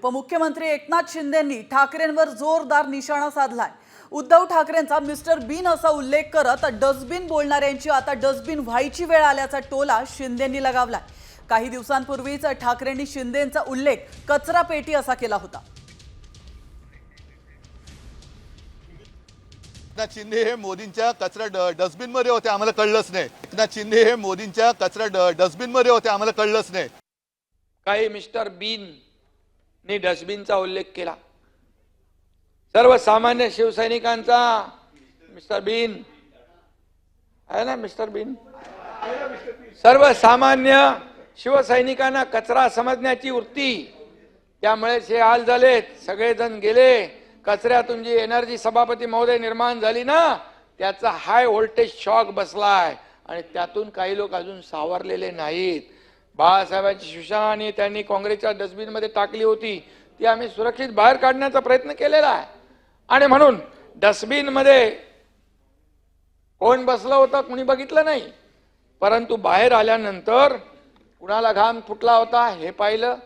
उपमुख्यमंत्री एकनाथ शिंदेंनी ठाकरेंवर जोरदार निशाणा साधलाय. उद्धव ठाकरेंचा मिस्टर बीन असा उल्लेख करत डस्टबिन बोलणाऱ्यांची आता डस्टबिन व्हायची वेळ आल्याचा टोला शिंदेंनी लगावलाय. काही दिवसांपूर्वीच ठाकरेंनी शिंदेंचा उल्लेख कचरा पेटी असा केला होता. एकनाथ शिंदे हे मोदींच्या कचरा ड- डस्टबिनमध्ये होते आम्हाला कळलंच नाही. एकनाथ शिंदे हे मोदींच्या कचरा डस्टबिनमध्ये होते आम्हाला कळलंच नाही. काही मिस्टर बीन ने डस्टबिनचा उल्लेख केला. सर्वसामान्य शिवसैनिकांचा मिस्टर बीन. आहे ना मिस्टर बीन? सर्वसामान्य शिवसैनिकांना कचरा समजण्याची वृत्ती. त्यामुळे हे हाल झालेत. सगळेजण गेले. कचऱ्यातून जी एनर्जी सभापती महोदय निर्माण झाली ना त्याचा हाय व्होल्टेज शॉक बसलाय. आणि त्यातून काही लोक अजून सावरलेले नाहीत. बाळासाहेबांची शिवसेना त्यांनी काँग्रेसच्या डस्टबिनमध्ये टाकली होती. ती आम्ही सुरक्षित बाहेर काढण्याचा प्रयत्न केलेला आहे. आणि म्हणून डस्टबिनमध्ये कोण बसलं होतं कुणी बघितलं नाही. परंतु बाहेर आल्यानंतर कुणाला घाम फुटला होता हे पाहिलं.